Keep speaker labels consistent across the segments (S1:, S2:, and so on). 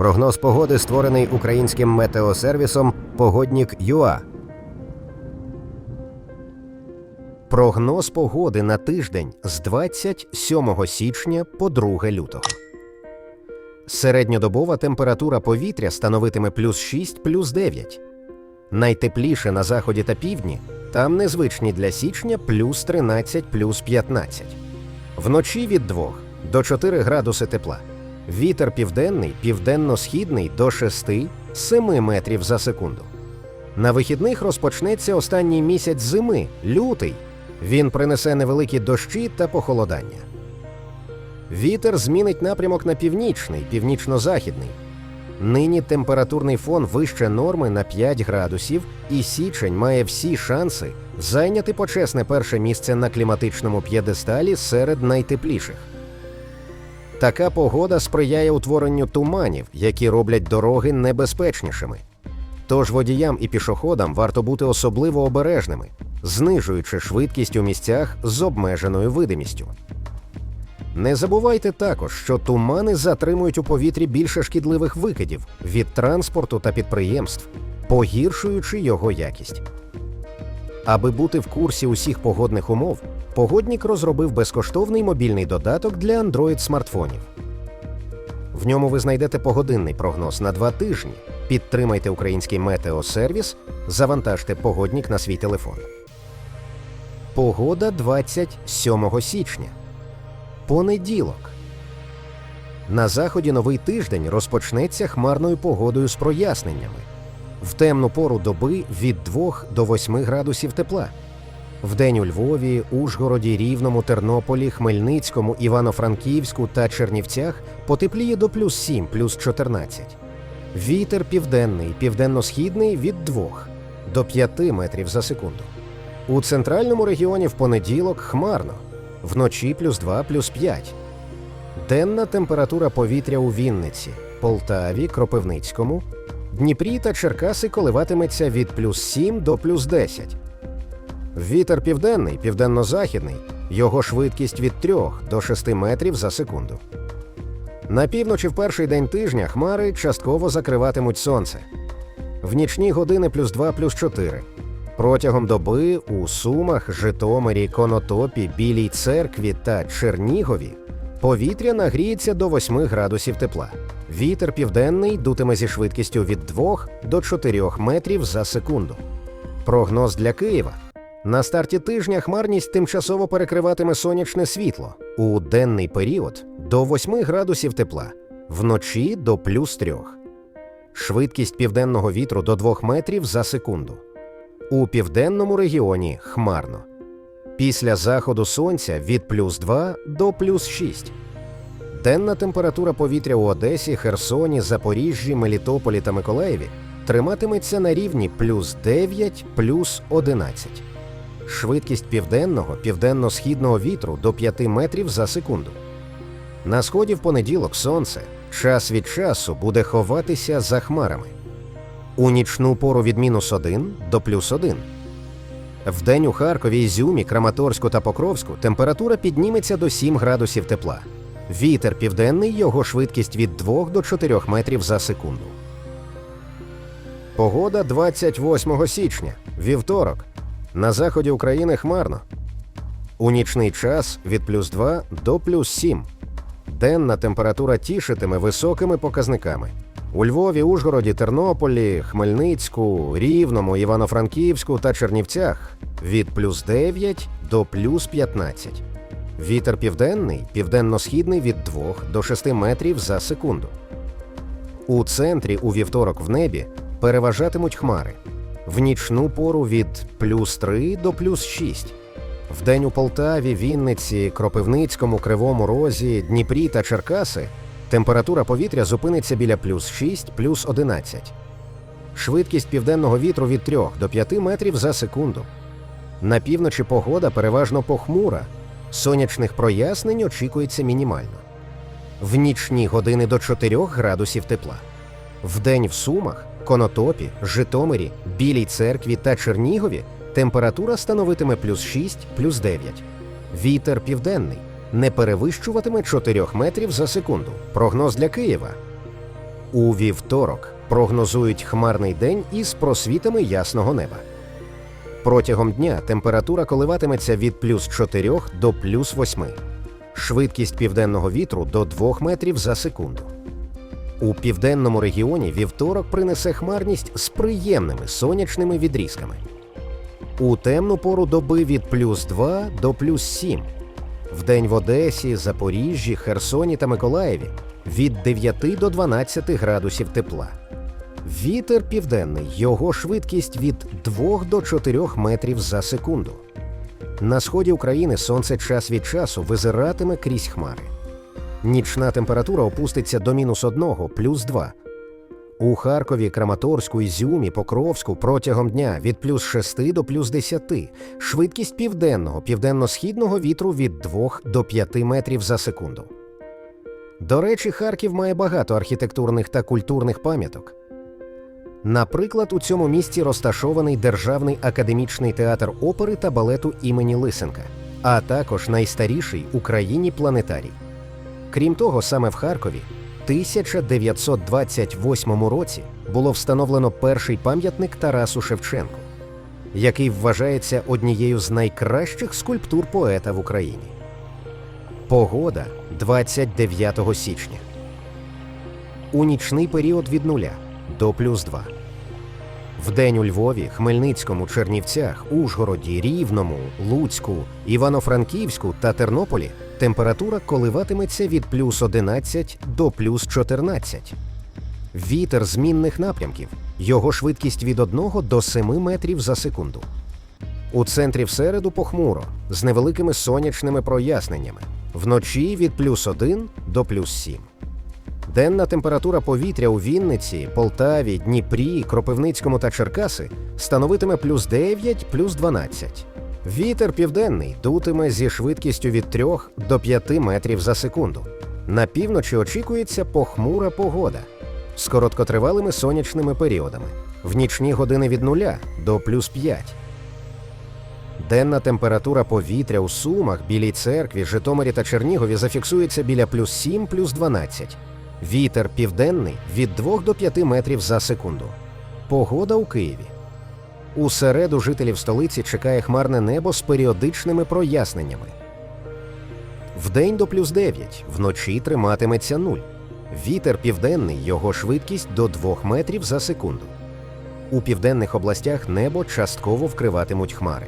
S1: Прогноз погоди створений українським метеосервісом Погоднік ЮА. Прогноз погоди на тиждень з 27 січня по 2 лютого. Середньодобова температура повітря становитиме плюс 6 плюс 9. Найтепліше на заході та півдні, там незвичні для січня плюс 13 плюс 15. Вночі від 2 до 4 градуси тепла. Вітер південний, південно-східний до 6-7 метрів за секунду. На вихідних розпочнеться останній місяць зими, лютий. Він принесе невеликі дощі та похолодання. Вітер змінить напрямок на північний, північно-західний. Нині температурний фон вище норми на 5 градусів, і січень має всі шанси зайняти почесне перше місце на кліматичному п'єдесталі серед найтепліших. Така погода сприяє утворенню туманів, які роблять дороги небезпечнішими. Тож водіям і пішоходам варто бути особливо обережними, знижуючи швидкість у місцях з обмеженою видимістю. Не забувайте також, що тумани затримують у повітрі більше шкідливих викидів від транспорту та підприємств, погіршуючи його якість. Аби бути в курсі усіх погодних умов, погоднік розробив безкоштовний мобільний додаток для Android смартфонів. В ньому ви знайдете погодинний прогноз на два тижні. Підтримайте український метеосервіс, завантажте погоднік на свій телефон. Погода 27 січня. Понеділок. На заході новий тиждень розпочнеться хмарною погодою з проясненнями. В темну пору доби від 2 до 8 градусів тепла. Вдень у Львові, Ужгороді, Рівному, Тернополі, Хмельницькому, Івано-Франківську та Чернівцях потепліє до плюс 7, плюс 14. Вітер південний, південно-східний від 2 до 5 метрів за секунду. У центральному регіоні в понеділок хмарно, вночі плюс 2, плюс 5. Денна температура повітря у Вінниці, Полтаві, Кропивницькому, Дніпрі та Черкаси коливатиметься від плюс 7 до плюс 10. Вітер південний, південно-західний, його швидкість від 3 до 6 метрів за секунду. На півночі в перший день тижня хмари частково закриватимуть сонце. В нічні години плюс 2 плюс 4. Протягом доби у Сумах, Житомирі, Конотопі, Білій церкві та Чернігові повітря нагріється до 8 градусів тепла. Вітер південний дутиме зі швидкістю від 2 до 4 метрів за секунду. Прогноз для Києва. На старті тижня хмарність тимчасово перекриватиме сонячне світло у денний період до 8 градусів тепла, вночі до плюс 3. Швидкість південного вітру до 2 метрів за секунду. У південному регіоні хмарно. Після заходу сонця від плюс 2 до плюс 6. Денна температура повітря у Одесі, Херсоні, Запоріжжі, Мелітополі та Миколаєві триматиметься на рівні плюс 9 плюс 11. Швидкість південного, південно-східного вітру до 5 метрів за секунду. На сході в понеділок сонце час від часу буде ховатися за хмарами. У нічну пору від мінус 1 до плюс 1. Вдень у Харкові, Ізюмі, Краматорську та Покровську температура підніметься до 7 градусів тепла. Вітер південний, його швидкість від 2 до 4 метрів за секунду. Погода 28 січня, вівторок. На заході України хмарно. У нічний час від плюс 2 до плюс 7. Денна температура тішитиме високими показниками. У Львові, Ужгороді, Тернополі, Хмельницьку, Рівному, Івано-Франківську та Чернівцях від плюс 9 до плюс 15. Вітер південний, південно-східний від 2 до 6 метрів за секунду. У центрі у вівторок в небі переважатимуть хмари. В нічну пору від плюс 3 до плюс 6. Вдень у Полтаві, Вінниці, Кропивницькому, Кривому Розі, Дніпрі та Черкаси температура повітря зупиниться біля плюс 6, плюс 11. Швидкість південного вітру від 3 до 5 метрів за секунду. На півночі погода переважно похмура. Сонячних прояснень очікується мінімально. В нічні години до 4 градусів тепла. Вдень в Сумах, Конотопі, Житомирі, Білій церкві та Чернігові температура становитиме плюс 6, плюс 9. Вітер південний не перевищуватиме 4 метрів за секунду. Прогноз для Києва. У вівторок прогнозують хмарний день із просвітами ясного неба. Протягом дня температура коливатиметься від плюс 4 до плюс 8. Швидкість південного вітру до 2 метрів за секунду. У південному регіоні вівторок принесе хмарність з приємними сонячними відрізками. У темну пору доби від плюс 2 до плюс 7. Вдень в Одесі, Запоріжжі, Херсоні та Миколаєві від 9 до 12 градусів тепла. Вітер південний, його швидкість від 2 до 4 метрів за секунду. На сході України сонце час від часу визиратиме крізь хмари. Нічна температура опуститься до мінус 1, плюс 2. У Харкові, Краматорську, Ізюмі, Покровську протягом дня від плюс 6 до плюс 10. Швидкість південного, південно-східного вітру від 2 до 5 метрів за секунду. До речі, Харків має багато архітектурних та культурних пам'яток. Наприклад, у цьому місті розташований Державний академічний театр опери та балету імені Лисенка, а також найстаріший у країні планетарій. Крім того, саме в Харкові 1928 році було встановлено перший пам'ятник Тарасу Шевченку, який вважається однією з найкращих скульптур поета в Україні. Погода 29 січня. У нічний період від нуля до плюс 2. Вдень у Львові, Хмельницькому, Чернівцях, Ужгороді, Рівному, Луцьку, Івано-Франківську та Тернополі температура коливатиметься від плюс 11 до плюс 14. Вітер змінних напрямків. Його швидкість від 1 до 7 метрів за секунду. У центрі в середу похмуро з невеликими сонячними проясненнями. Вночі від плюс 1 до плюс 7. Денна температура повітря у Вінниці, Полтаві, Дніпрі, Кропивницькому та Черкаси становитиме плюс 9, плюс 12. Вітер південний дутиме зі швидкістю від 3 до 5 метрів за секунду. На півночі очікується похмура погода з короткотривалими сонячними періодами. В нічні години від 0 до плюс 5. Денна температура повітря у Сумах, Білій церкві, Житомирі та Чернігові зафіксується біля плюс 7, плюс 12. Вітер південний від 2 до 5 метрів за секунду. Погода у Києві. У середу жителів столиці чекає хмарне небо з періодичними проясненнями. Вдень до плюс 9, вночі триматиметься 0. Вітер південний, його швидкість до 2 метрів за секунду. У південних областях небо частково вкриватимуть хмари.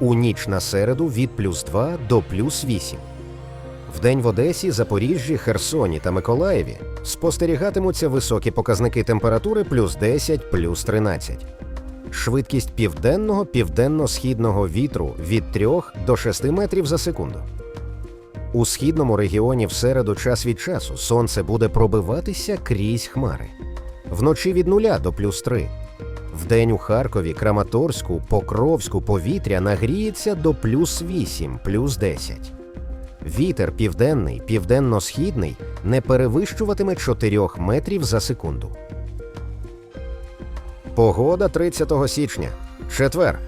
S1: У ніч на середу від плюс 2 до плюс 8. Вдень в Одесі, Запоріжжі, Херсоні та Миколаєві спостерігатимуться високі показники температури плюс 10, плюс 13. Швидкість південного південно-східного вітру від 3 до 6 метрів за секунду. У східному регіоні в середу час від часу сонце буде пробиватися крізь хмари. Вночі від 0 до плюс 3. Вдень у Харкові, Краматорську, Покровську повітря нагріється до плюс 8, плюс 10. Вітер південний, південно-східний не перевищуватиме 4 метрів за секунду. Погода 30 січня. Четвер.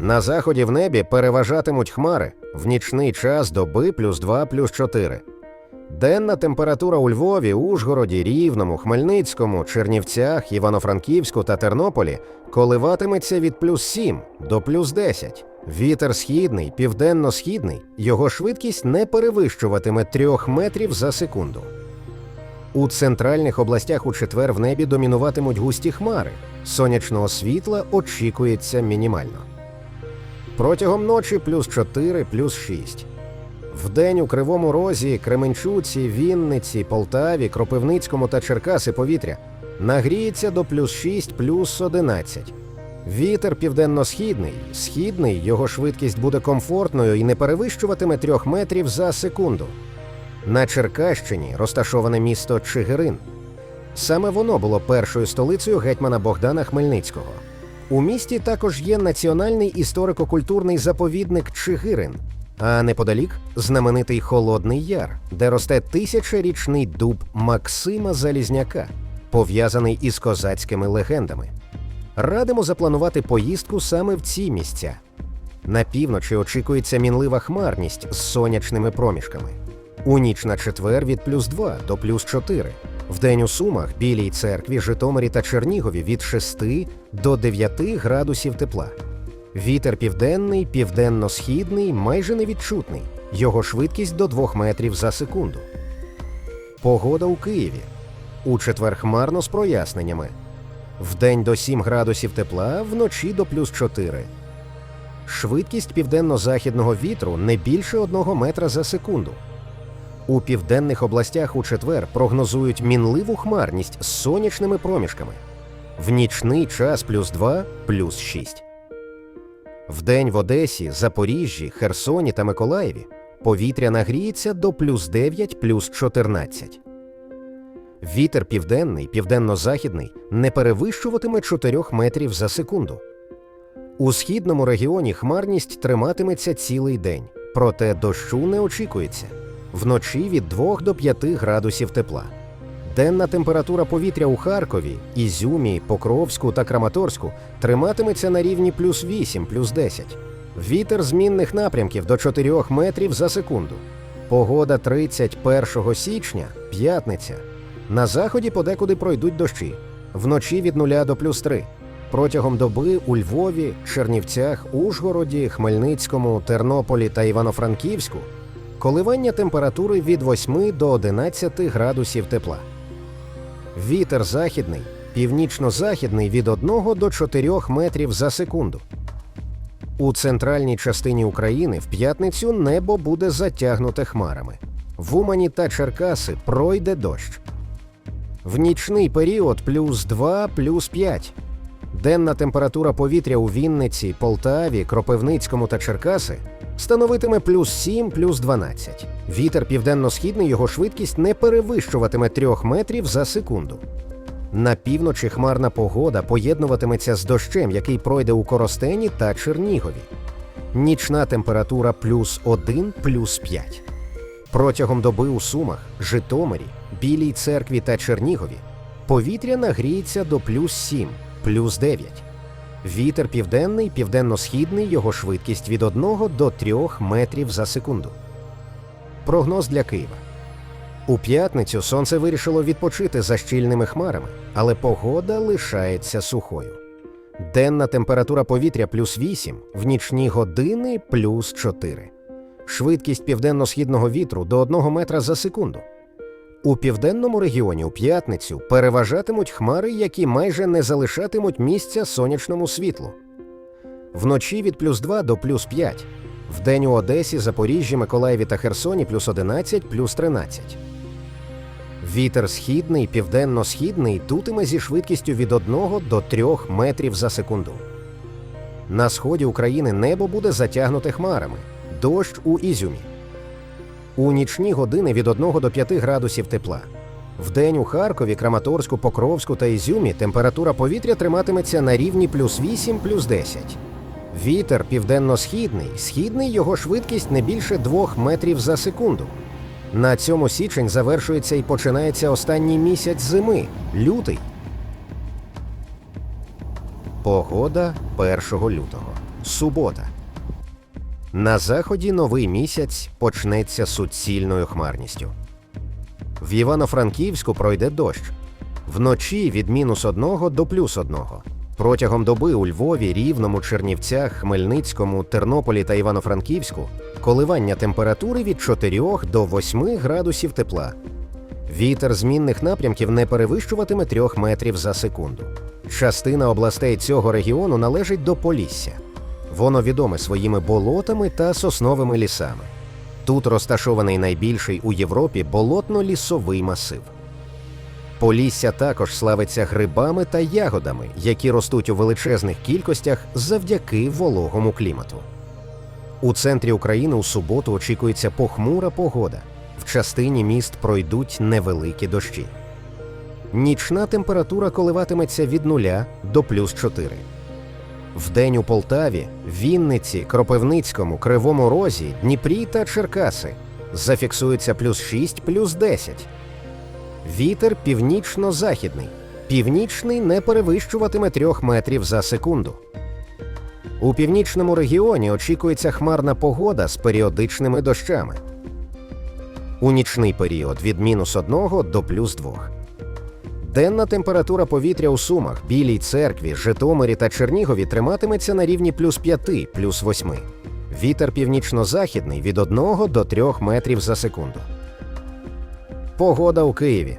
S1: На заході в небі переважатимуть хмари в нічний час доби плюс 2 плюс 4. Денна температура у Львові, Ужгороді, Рівному, Хмельницькому, Чернівцях, Івано-Франківську та Тернополі коливатиметься від плюс 7 до плюс 10. Вітер східний, південно-східний, його швидкість не перевищуватиме 3 метрів за секунду. У центральних областях у четвер в небі домінуватимуть густі хмари. Сонячного світла очікується мінімально. Протягом ночі плюс 4, плюс 6. Вдень у Кривому Розі, Кременчуці, Вінниці, Полтаві, Кропивницькому та Черкаси повітря нагріється до плюс 6, плюс 11. Вітер південно-східний, східний, його швидкість буде комфортною і не перевищуватиме 3 метрів за секунду. На Черкащині розташоване місто Чигирин. Саме воно було першою столицею гетьмана Богдана Хмельницького. У місті також є національний історико-культурний заповідник Чигирин, а неподалік знаменитий Холодний Яр, де росте тисячорічний дуб Максима Залізняка, пов'язаний із козацькими легендами. Радимо запланувати поїздку саме в ці місця. На півночі очікується мінлива хмарність з сонячними проміжками. У ніч на четвер від плюс 2 до плюс 4. Вдень у Сумах, Білій церкві, Житомирі та Чернігові від 6 до 9 градусів тепла. Вітер південний, південно-східний, майже невідчутний. Його швидкість до 2 метрів за секунду. Погода у Києві. У четвер хмарно з проясненнями. Вдень до 7 градусів тепла, вночі до плюс 4. Швидкість південно-західного вітру не більше 1 метра за секунду. У південних областях у четвер прогнозують мінливу хмарність з сонячними проміжками. В нічний час плюс 2, плюс 6. Вдень в Одесі, Запоріжжі, Херсоні та Миколаєві повітря нагріється до плюс 9, плюс 14. Вітер південний, південно-західний не перевищуватиме 4 метрів за секунду. У східному регіоні хмарність триматиметься цілий день, проте дощу не очікується. Вночі від 2 до 5 градусів тепла. Денна температура повітря у Харкові, Ізюмі, Покровську та Краматорську триматиметься на рівні плюс 8, плюс 10. Вітер змінних напрямків до 4 метрів за секунду. Погода 31 січня, п'ятниця. На заході подекуди пройдуть дощі. Вночі від 0 до плюс 3. Протягом доби у Львові, Чернівцях, Ужгороді, Хмельницькому, Тернополі та Івано-Франківську коливання температури від 8 до 11 градусів тепла. Вітер західний, північно-західний від 1 до 4 метрів за секунду. У центральній частині України в п'ятницю небо буде затягнуте хмарами. В Умані та Черкаси пройде дощ. В нічний період плюс 2, плюс 5. Денна температура повітря у Вінниці, Полтаві, Кропивницькому та Черкаси становитиме плюс 7, плюс 12. Вітер південно-східний його швидкість не перевищуватиме 3 метрів за секунду. На півночі хмарна погода поєднуватиметься з дощем, який пройде у Коростені та Чернігові. Нічна температура плюс 1, плюс 5. Протягом доби у Сумах, Житомирі, Білій церкві та Чернігові повітря нагріється до плюс 7, плюс 9. Вітер південний, південно-східний, його швидкість від 1 до 3 метрів за секунду. Прогноз для Києва. У п'ятницю сонце вирішило відпочити за щільними хмарами, але погода лишається сухою. Денна температура повітря плюс 8, в нічні години плюс 4. Швидкість південно-східного вітру до 1 метра за секунду. У південному регіоні у п'ятницю переважатимуть хмари, які майже не залишатимуть місця сонячному світлу. Вночі від плюс 2 до плюс 5. Вдень у Одесі, Запоріжжі, Миколаєві та Херсоні плюс 11, плюс 13. Вітер східний, південно-східний дутиме зі швидкістю від 1 до 3 метрів за секунду. На сході України небо буде затягнуте хмарами. Дощ у Ізюмі. У нічні години від 1 до 5 градусів тепла. Вдень у Харкові, Краматорську, Покровську та Ізюмі температура повітря триматиметься на рівні плюс 8, плюс 10. Вітер південно-східний, східний його швидкість не більше 2 метрів за секунду. На цьому січень завершується і починається останній місяць зими лютий. Погода 1 лютого. Субота. На заході новий місяць почнеться суцільною хмарністю. В Івано-Франківську пройде дощ. Вночі від мінус 1 до плюс 1. Протягом доби у Львові, Рівному, Чернівцях, Хмельницькому, Тернополі та Івано-Франківську коливання температури від 4 до 8 градусів тепла. Вітер змінних напрямків не перевищуватиме 3 метрів за секунду. Частина областей цього регіону належить до Полісся. Воно відоме своїми болотами та сосновими лісами. Тут розташований найбільший у Європі болотно-лісовий масив. Полісся також славиться грибами та ягодами, які ростуть у величезних кількостях завдяки вологому клімату. У центрі України у суботу очікується похмура погода. В частині міст пройдуть невеликі дощі. Нічна температура коливатиметься від 0 до плюс 4. Вдень у Полтаві, Вінниці, Кропивницькому, Кривому Розі, Дніпрі та Черкаси зафіксується плюс 6, плюс 10. Вітер північно-західний. Північний не перевищуватиме 3 метрів за секунду. У північному регіоні очікується хмарна погода з періодичними дощами. У нічний період від мінус 1 до плюс 2. Денна температура повітря у Сумах, Білій церкві, Житомирі та Чернігові триматиметься на рівні плюс 5, плюс 8. Вітер північно-західний від 1 до 3 метрів за секунду. Погода у Києві.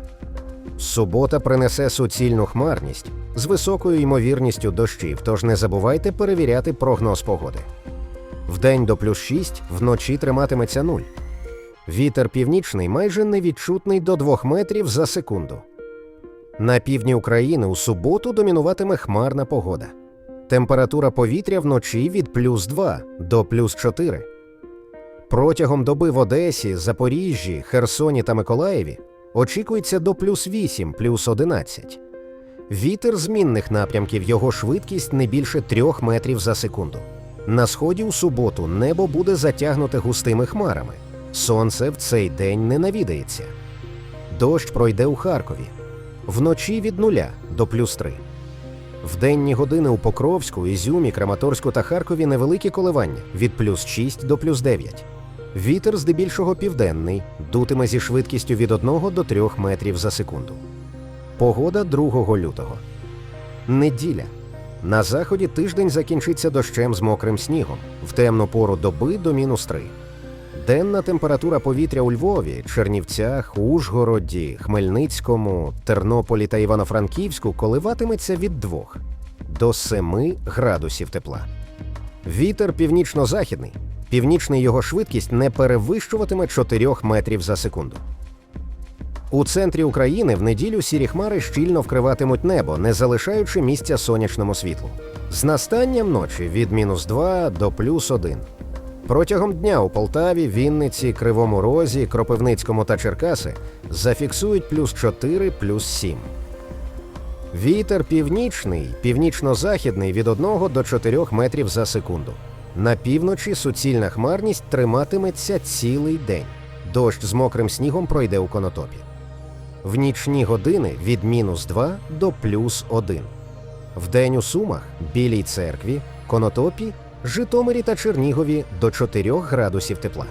S1: Субота принесе суцільну хмарність з високою ймовірністю дощів, тож не забувайте перевіряти прогноз погоди. Вдень до плюс 6, вночі триматиметься 0. Вітер північний майже невідчутний до 2 метрів за секунду. На півдні України у суботу домінуватиме хмарна погода. Температура повітря вночі від плюс 2 до плюс 4. Протягом доби в Одесі, Запоріжжі, Херсоні та Миколаєві очікується до плюс 8, плюс 11. Вітер змінних напрямків його швидкість не більше 3 метрів за секунду. На сході у суботу небо буде затягнуте густими хмарами. Сонце в цей день не навідається. Дощ пройде у Харкові. Вночі від нуля до плюс 3. В денні години у Покровську, Ізюмі, Краматорську та Харкові невеликі коливання від плюс 6 до плюс 9. Вітер здебільшого південний, дутиме зі швидкістю від 1 до 3 метрів за секунду. Погода 2 лютого. Неділя. На заході тиждень закінчиться дощем з мокрим снігом, в темну пору доби до мінус 3. Денна температура повітря у Львові, Чернівцях, Ужгороді, Хмельницькому, Тернополі та Івано-Франківську коливатиметься від 2 до 7 градусів тепла. Вітер північно-західний. Північний його швидкість не перевищуватиме 4 метрів за секунду. У центрі України в неділю сірі хмари щільно вкриватимуть небо, не залишаючи місця сонячному світлу. З настанням ночі від мінус 2 до плюс 1. Протягом дня у Полтаві, Вінниці, Кривому Розі, Кропивницькому та Черкаси зафіксують плюс 4, плюс 7. Вітер північний, північно-західний від 1 до 4 метрів за секунду. На півночі суцільна хмарність триматиметься цілий день. Дощ з мокрим снігом пройде у конотопі. В нічні години від мінус 2 до плюс 1. Вдень у Сумах, Білій церкві, Конотопі, Житомирі та Чернігові до 4 градусів тепла.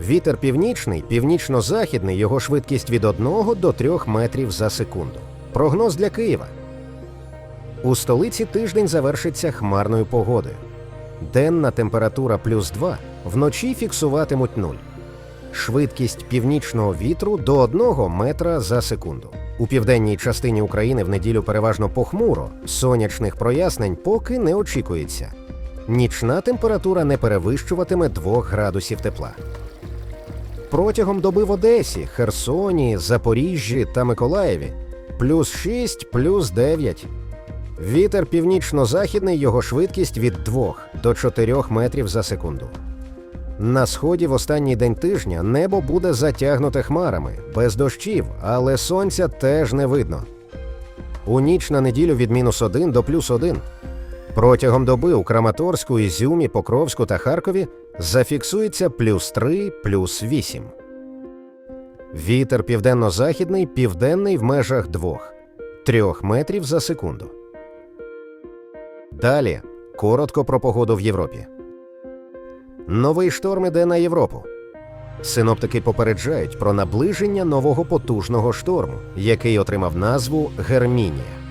S1: Вітер північний, північно-західний, його швидкість від 1 до 3 метрів за секунду. Прогноз для Києва. У столиці тиждень завершиться хмарною погодою. Денна температура плюс 2, вночі фіксуватимуть 0. Швидкість північного вітру до 1 метра за секунду. У південній частині України в неділю переважно похмуро, сонячних прояснень поки не очікується. Нічна температура не перевищуватиме 2 градусів тепла. Протягом доби в Одесі, Херсоні, Запоріжжі та Миколаєві плюс 6, плюс 9. Вітер північно-західний, його швидкість від 2 до 4 метрів за секунду. На сході в останній день тижня небо буде затягнуте хмарами, без дощів, але сонця теж не видно. У ніч на неділю від мінус 1 до плюс 1. Протягом доби у Краматорську, Ізюмі, Покровську та Харкові зафіксується плюс 3, плюс 8. Вітер південно-західний, південний в межах 2 3 метрів за секунду. Далі коротко про погоду в Європі. Новий шторм іде на Європу. Синоптики попереджають про наближення нового потужного шторму, який отримав назву Гермінія.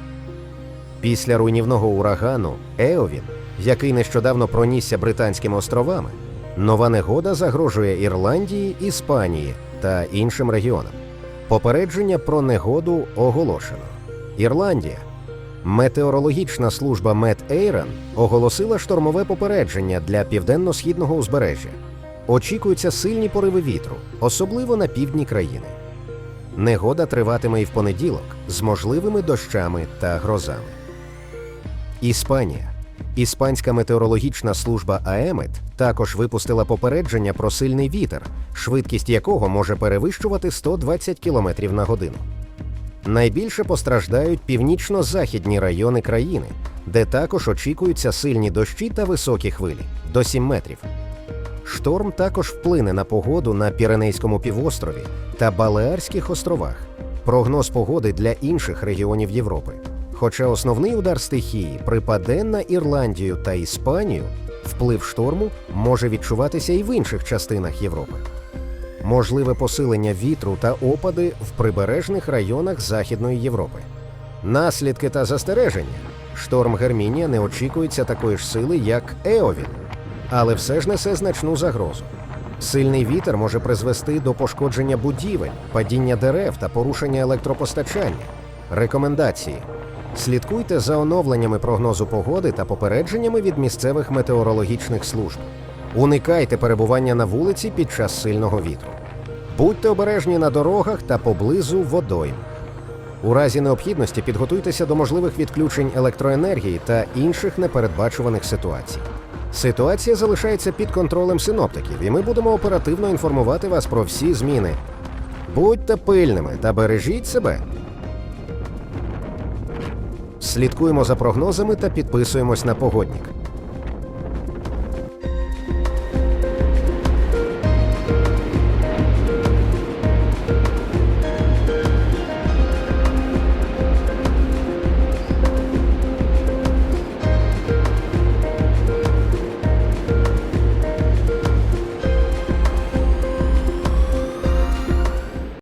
S1: Після руйнівного урагану Еовін, який нещодавно пронісся Британськими островами, нова негода загрожує Ірландії, Іспанії та іншим регіонам. Попередження про негоду оголошено. Ірландія. Метеорологічна служба Метейрен оголосила штормове попередження для південно-східного узбережжя. Очікуються сильні пориви вітру, особливо на півдні країни. Негода триватиме і в понеділок з можливими дощами та грозами. Іспанія. Іспанська метеорологічна служба АЕМЕТ також випустила попередження про сильний вітер, швидкість якого може перевищувати 120 км на годину. Найбільше постраждають північно-західні райони країни, де також очікуються сильні дощі та високі хвилі до 7 метрів. Шторм також вплине на погоду на Піренейському півострові та Балеарських островах. Прогноз погоди для інших регіонів Європи. Хоча основний удар стихії припаде на Ірландію та Іспанію, вплив шторму може відчуватися і в інших частинах Європи. можливе посилення вітру та опади в прибережних районах Західної Європи. Наслідки та застереження. Шторм Гермінія не очікується такої ж сили, як Еовін, але все ж несе значну загрозу. Сильний вітер може призвести до пошкодження будівель, падіння дерев та порушення електропостачання. Рекомендації: слідкуйте за оновленнями прогнозу погоди та попередженнями від місцевих метеорологічних служб. Уникайте перебування на вулиці під час сильного вітру. Будьте обережні на дорогах та поблизу водойм. У разі необхідності підготуйтеся до можливих відключень електроенергії та інших непередбачуваних ситуацій. Ситуація залишається під контролем синоптиків, і ми будемо оперативно інформувати вас про всі зміни. Будьте пильними та бережіть себе. Слідкуємо за прогнозами та підписуємось на погоднік.